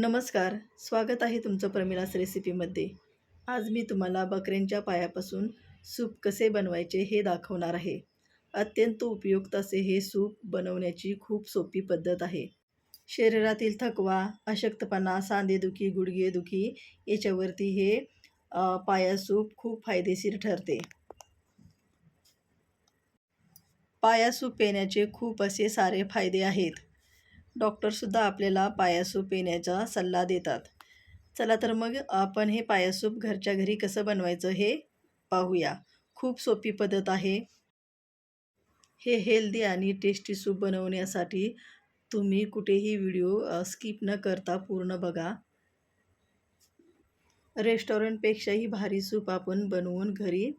नमस्कार स्वागत आहे तुमचं प्रमिलास रेसिपीमध्ये. आज मी तुम्हाला बकऱ्यांच्या पायापासून सूप कसे बनवायचे हे दाखवणार आहे. अत्यंत उपयुक्त असे हे सूप बनवण्याची खूप सोपी पद्धत आहे. शरीरातील थकवा अशक्तपणा सांधेदुखी गुडघेदुखी याच्यावरती हे पाया सूप खूप फायदेशीर ठरते. पाया सूप पिण्याचे खूप असे सारे फायदे आहेत. डॉक्टरसुद्धा आपल्याला पायासूप पिण्याचा सल्ला देतात. चला तर मग आपण हे पायासूप घरच्या घरी कसं बनवायचं हे पाहूया. खूप सोपी पद्धत आहे. हे हेल्दी आणि टेस्टी सूप बनवण्यासाठी तुम्ही कुठेही व्हिडिओ स्किप न करता पूर्ण बघा. रेस्टॉरंटपेक्षाही भारी सूप आपण बनवून घरी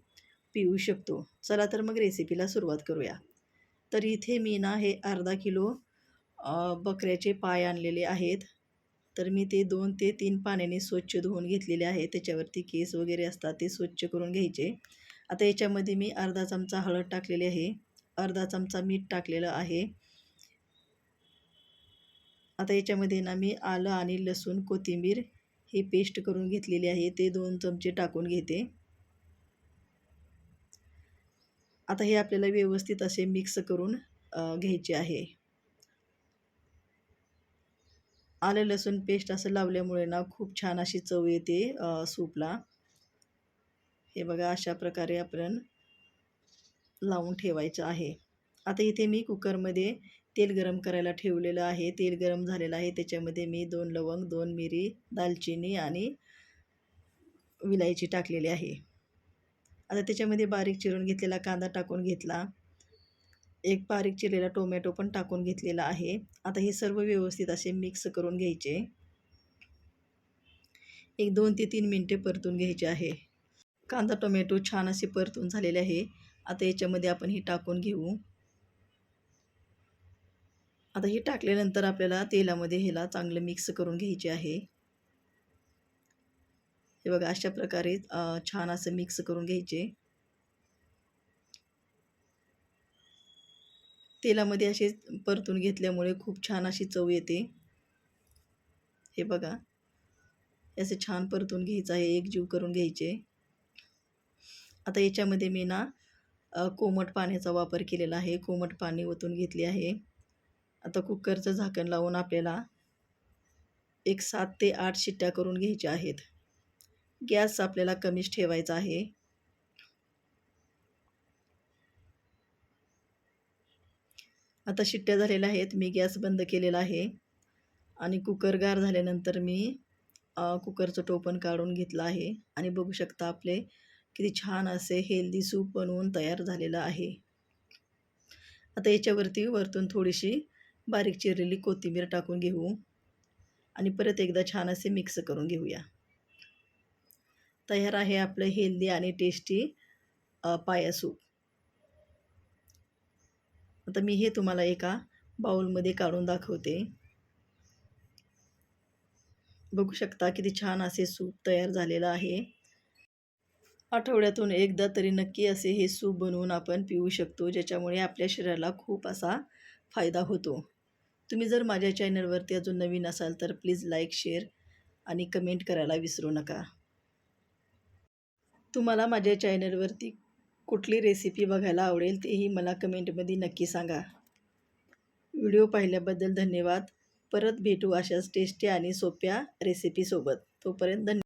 पिऊ शकतो. चला तर मग रेसिपीला सुरुवात करूया. तर इथे मी ना हे अर्धा किलो बकऱ्याचे पाय आणलेले आहेत. तर मी ते दोन ते तीन पाण्याने स्वच्छ धुवून घेतलेले आहे. त्याच्यावरती केस वगैरे असतात ते स्वच्छ करून घ्यायचे. आता याच्यामध्ये मी अर्धा चमचा हळद टाकलेली आहे. अर्धा चमचा मीठ टाकलेलं आहे. आता याच्यामध्ये ना मी आलं आणि लसूण कोथिंबीर ही पेस्ट करून घेतलेली आहे. ते दोन चमचे टाकून घेते. आता हे आपल्याला व्यवस्थित असे मिक्स करून घ्यायचे आहे. आलं लसूण पेस्ट असं लावल्यामुळे ना खूप छान अशी चव येते सूपला. हे बघा अशा प्रकारे आपण लावून ठेवायचं आहे. आता इथे मी कुकरमध्ये तेल गरम करायला ठेवलेलं आहे. तेल गरम झालेलं आहे. त्याच्यामध्ये मी दोन लवंग दोन मिरी दालचिनी आणि विलायची टाकलेली आहे. आता त्याच्यामध्ये बारीक चिरून घेतलेला कांदा टाकून घेतला. एक बारीक चिरलेला टोमॅटो पण टाकून घेतलेला आहे. आता हे सर्व व्यवस्थित असे मिक्स करून घ्यायचे. एक दोन ते तीन मिनटे परतून घ्यायचे आहे. कांदा टोमॅटो छान असे परतून झालेले आहे. आता याच्यामध्ये आपण हे टाकून घेऊ. आता हे टाकल्यानंतर आपल्याला तेलामध्ये ह्याला चांगलं मिक्स करून घ्यायचे आहे. हे बघा अशा प्रकारे छान असं मिक्स करून घ्यायचे. तेलामध्ये असे परतून घेतल्यामुळे खूप छान अशी चव येते. हे बघा. असे छान परतून घ्यायचं आहे. एकजीव करून घ्यायचे. आता याच्यामध्ये मी ना कोमट पाण्याचा वापर केलेला आहे. कोमट पाणी ओतून घेतले आहे. आता कुकरचं झाकण लावून आपल्याला एक सात ते आठ शिट्ट्या करून घ्यायच्या आहेत. गॅस आपल्याला कमीच ठेवायचा आहे. आता शिट्ट्या झालेल्या आहेत मी गॅस बंद केलेला आहे. आणि कुकर गार झाल्यानंतर मी कुकरचं टोपण काढून घेतलं आहे. आणि बघू शकता आपले किती छान असे हेल्दी सूप बनवून तयार झालेलं आहे. आता याच्यावरती वरतून थोडीशी बारीक चिरलेली कोथिंबीर टाकून घेऊ. आणि परत एकदा छान असे मिक्स करून घेऊया. तयार आहे आपलं हेल्दी आणि टेस्टी पाया सूप आता मी हे तुम्हाला एका बाउलमध्ये काढून दाखवते. बघू शकता किती छान असे सूप तयार झालेलं आहे. आठवड्यातून एकदा तरी नक्की असे हे सूप बनवून आपण पिऊ शकतो ज्याच्यामुळे आपल्या शरीराला खूप असा फायदा होतो. तुम्ही जर माझ्या चॅनलवरती अजून नवीन असाल तर प्लीज लाईक शेअर आणि कमेंट करायला विसरू नका. तुम्हाला माझ्या चॅनलवरती कुठली रेसिपी बघायला आवडेल तेही मला कमेंटमध्ये नक्की सांगा. व्हिडिओ पाहिल्याबद्दल धन्यवाद. परत भेटू अशाच टेस्टी आणि सोप्या रेसिपीसोबत तोपर्यंत धन्य